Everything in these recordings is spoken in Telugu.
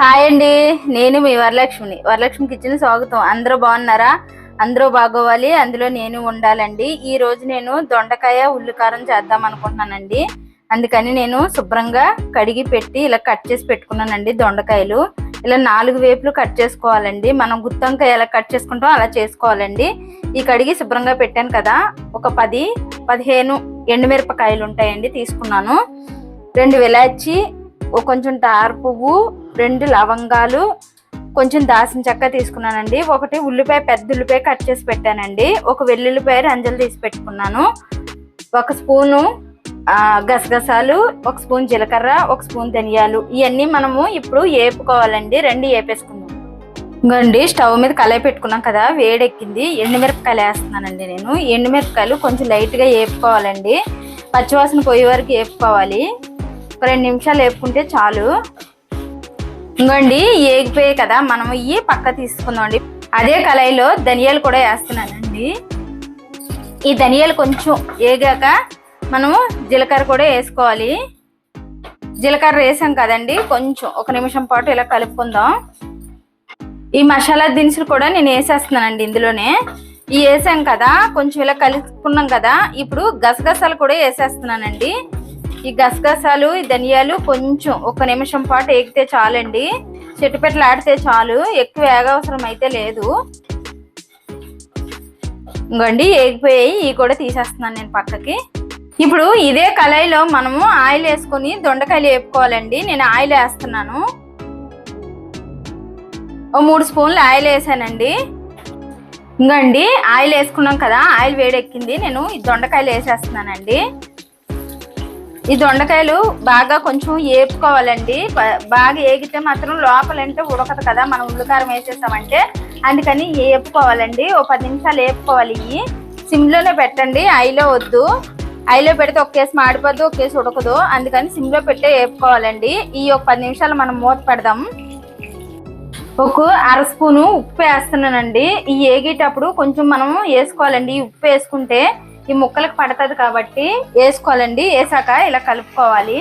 హాయ్ అండి. నేను మీ వరలక్ష్మిని. వరలక్ష్మి కిచెన్ స్వాగతం. అందరూ బాగున్నారా? అందరూ బాగోవాలి. అందులో నేను ఉండాలండి. ఈ రోజు నేను దొండకాయ ఉల్లికారం చేద్దాం అనుకుంటున్నానండి. అందుకని నేను శుభ్రంగా కడిగి పెట్టి ఇలా కట్ చేసి పెట్టుకున్నానండి దొండకాయలు. ఇలా నాలుగు వేపులు కట్ చేసుకోవాలండి. మనం గుత్తంకాయ ఎలా కట్ చేసుకుంటాం అలా చేసుకోవాలండి. ఈ కడిగి శుభ్రంగా పెట్టాను కదా. ఒక పది పదిహేను ఎండుమిరపకాయలు ఉంటాయండి తీసుకున్నాను. రెండు వెలాచి కొంచెం తారు పువ్వు రెండు లవంగాలు కొంచెం దాసిన చెక్క తీసుకున్నానండి. ఒకటి ఉల్లిపాయ పెద్ద ఉల్లిపాయ కట్ చేసి పెట్టానండి. ఒక వెల్లుల్లిపాయ రంజలు తీసి పెట్టుకున్నాను. ఒక స్పూను గసగసాలు ఒక స్పూన్ జీలకర్ర ఒక స్పూన్ ధనియాలు. ఇవన్నీ మనము ఇప్పుడు వేపుకోవాలండి రెండు వేపేసుకుందాం ఇంకోండి స్టవ్ మీద కళాయి పెట్టుకున్నాం కదా వేడెక్కింది. ఎండుమిరపకాయలు వేస్తున్నానండి నేను. ఎండుమిరపకాయలు కొంచెం లైట్గా వేపుకోవాలండి పచ్చివాసన పోయే వరకు వేపుకోవాలి ఒక రెండు నిమిషాలు వేపుకుంటే చాలు. ఇంకోండి ఏగిపోయాయి కదా మనం ఇవి పక్క తీసుకుందాం అండి అదే కళాయిలో ధనియాలు కూడా వేస్తున్నానండి. ఈ ధనియాలు కొంచెం ఏగాక మనము జీలకర్ర కూడా వేసుకోవాలి. జీలకర్ర వేసాం కదండి కొంచెం ఒక నిమిషం పాటు ఇలా కలుపుకుందాం. ఈ మసాలా దినుసులు కూడా నేను వేసేస్తున్నానండి ఇందులోనే. ఈ వేసాం కదా కొంచెం ఇలా కలుపుకున్నాం కదా ఇప్పుడు గసగసాలు కూడా వేసేస్తున్నానండి. ఈ గసగసాలు ఈ ధనియాలు కొంచెం ఒక నిమిషం పాటు ఎగితే చాలండి. చెట్టుపెట్టలు ఆడితే చాలు ఎక్కువ ఏగవసరం అయితే లేదు. ఇంకోండి ఏగిపోయాయి ఇవి కూడా తీసేస్తున్నాను నేను పక్కకి. ఇప్పుడు ఇదే కళాయిలో మనము ఆయిల్ వేసుకొని దొండకాయలు వేపుకోవాలండి. నేను ఆయిల్ వేస్తున్నాను. ఓ మూడు స్పూన్లు ఆయిల్ వేసానండి. ఇంకండి ఆయిల్ వేసుకున్నాం కదా ఆయిల్ వేడెక్కింది. నేను ఈ దొండకాయలు వేసేస్తున్నానండి. ఈ దొండకాయలు బాగా కొంచెం ఏపుకోవాలండి. బాగా ఏగితే మాత్రం లోపలంటే ఉడకదు కదా మనం ఉల్లికారం వేసేసామంటే. అందుకని ఏపుకోవాలండి. ఓ పది నిమిషాలు ఏపుకోవాలి. ఇవి సిమ్లోనే పెట్టండి. ఐలో వద్దు. ఐలో పెడితే ఒక కేసు మాడిపోద్దు ఒక కేసు ఉడకదు. అందుకని సిమ్లో పెట్టే వేపుకోవాలండి ఈ ఒక పది నిమిషాలు మనం మూత పెడదాం. ఒక అర స్పూను ఉప్పు వేస్తున్నానండి. ఈ ఏగేటప్పుడు కొంచెం మనం వేసుకోవాలండి. ఈ ఉప్పు వేసుకుంటే ఈ ముక్కలకు పడుతుంది కాబట్టి వేసుకోవాలండి. వేసాక ఇలా కలుపుకోవాలి.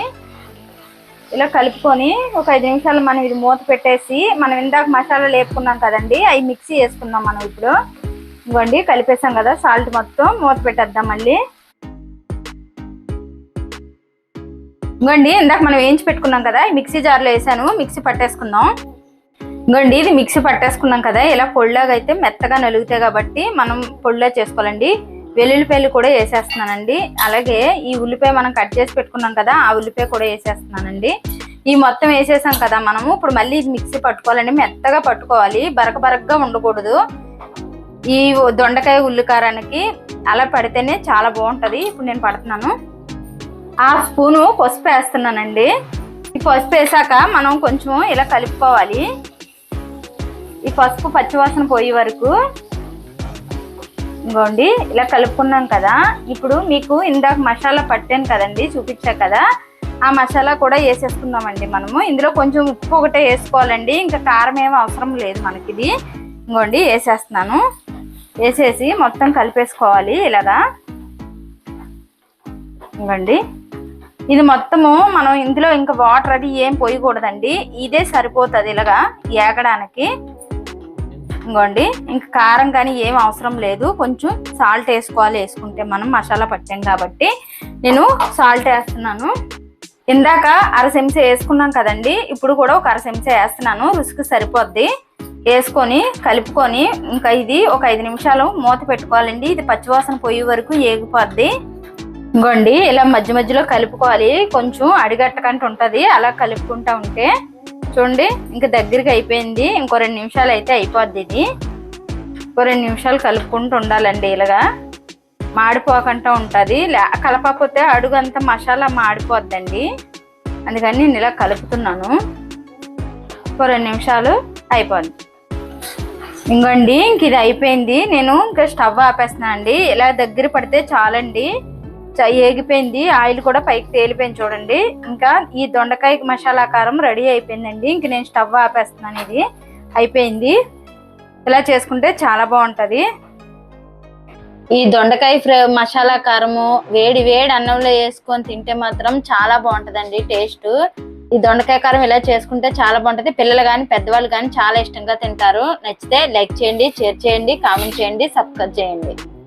ఇలా కలుపుకొని ఒక ఐదు నిమిషాలు మనం ఇది మూత పెట్టేసి మనం ఇందాక మసాలా లేపుకున్నాం కదండి అవి మిక్సీ వేసుకుందాం మనం ఇప్పుడు. ఇవ్వండి కలిపేసాం కదా సాల్ట్ మొత్తం. మూత పెట్టేద్దాం మళ్ళీ. ఇంకోండి ఇందాక మనం వేయించి పెట్టుకున్నాం కదా మిక్సీ జార్లో వేసాను మిక్సీ పట్టేసుకుందాం. ఇంకోండి ఇది మిక్సీ పట్టేసుకున్నాం కదా ఇలా పొడిలాగా అయితే మెత్తగా నలుగుతాయి కాబట్టి మనం పొడిలా చేసుకోవాలండి. వెల్లుల్లిపాయలు కూడా వేసేస్తున్నానండి. అలాగే ఈ ఉల్లిపాయ మనం కట్ చేసి పెట్టుకున్నాం కదా ఆ ఉల్లిపాయ కూడా వేసేస్తున్నానండి. ఈ మొత్తం వేసేసాం కదా మనము ఇప్పుడు మళ్ళీ ఇది మిక్సీ పట్టుకోవాలండి. మెత్తగా పట్టుకోవాలి బరక బరకగా ఉండకూడదు. ఈ దొండకాయ ఉల్లికారానికి అలా పడితేనే చాలా బాగుంటుంది. ఇప్పుడు నేను పడుతున్నాను. ఆ స్పూను పసుపు వేస్తున్నానండి. ఈ పసుపు వేసాక మనం కొంచెం ఇలా కలుపుకోవాలి. ఈ పసుపు పచ్చివాసన పోయే వరకు ఇంకోండి ఇలా కలుపుకున్నాం కదా. ఇప్పుడు మీకు ఇందాక మసాలా పట్టాను కదండి చూపించా కదా. ఆ మసాలా కూడా వేసేసుకుందామండి మనము. ఇందులో కొంచెం ఉప్పు ఒకటే వేసుకోవాలండి. ఇంకా కారం ఏమి అవసరం లేదు మనకి ఇది. ఇంకోండి వేసేస్తున్నాను. వేసేసి మొత్తం కలిపేసుకోవాలి ఇలాగా. ఇంకోండి ఇది మొత్తము మనం ఇందులో ఇంకా వాటర్ అది ఏం పోయకూడదండి. ఇదే సరిపోతుంది ఇలాగా ఏగడానికి. ఇంకోండి ఇంకా కారం కానీ ఏం అవసరం లేదు. కొంచెం సాల్ట్ వేసుకోవాలి. వేసుకుంటే మనం మసాలా పట్టాం కాబట్టి నేను సాల్ట్ వేస్తున్నాను. ఇందాక అర చెంచా వేసుకున్నాం కదండి. ఇప్పుడు కూడా ఒక అర చెంచా వేస్తున్నాను. రుచికి సరిపోద్ది. వేసుకొని కలుపుకొని ఇంకా ఇది ఒక ఐదు నిమిషాలు మూత పెట్టుకోవాలండి. ఇది పచ్చివాసన పోయే వరకు ఏగిపోద్ది. ఇంకోండి ఇలా మధ్య మధ్యలో కలుపుకోవాలి. కొంచెం అడిగట్టకంటే ఉంటుంది. అలా కలుపుకుంటా ఉంటే చూడండి ఇంకా దగ్గరికి అయిపోయింది. ఇంకో రెండు నిమిషాలు అయితే అయిపోద్ది ఇది. ఇంకో రెండు నిమిషాలు కలుపుకుంటూ ఉండాలండి ఇలాగా. మాడిపోకుండా ఉంటుంది. కలపకపోతే అడుగు అంతా మసాలా మాడిపోద్దండి. అందుకని నేను ఇలా కలుపుతున్నాను. ఇంకో రెండు నిమిషాలు అయిపోద్ది. ఇంకోండి ఇంక ఇది అయిపోయింది. నేను ఇంకా స్టవ్ ఆపేస్తున్నాను అండి ఇలా దగ్గర పడితే చాలండి. ఏగిపోయింది. ఆయిల్ కూడా పైకి తేలిపోయింది చూడండి. ఇంకా ఈ దొండకాయ మసాలా కారం రెడీ అయిపోయిందండి. ఇంక నేను స్టవ్ ఆపేస్తున్నాను ఇది. అయిపోయింది. ఇలా చేసుకుంటే చాలా బాగుంటుంది. ఈ దొండకాయ ఫ్రై మసాలా కారము వేడి వేడి అన్నంలో వేసుకొని తింటే మాత్రం చాలా బాగుంటుందండి టేస్ట్. ఈ దొండకాయ కారం ఇలా చేసుకుంటే చాలా బాగుంటుంది. పిల్లలు కానీ పెద్దవాళ్ళు కానీ చాలా ఇష్టంగా తింటారు. నచ్చితే లైక్ చేయండి షేర్ చేయండి కామెంట్ చేయండి సబ్స్క్రైబ్ చేయండి.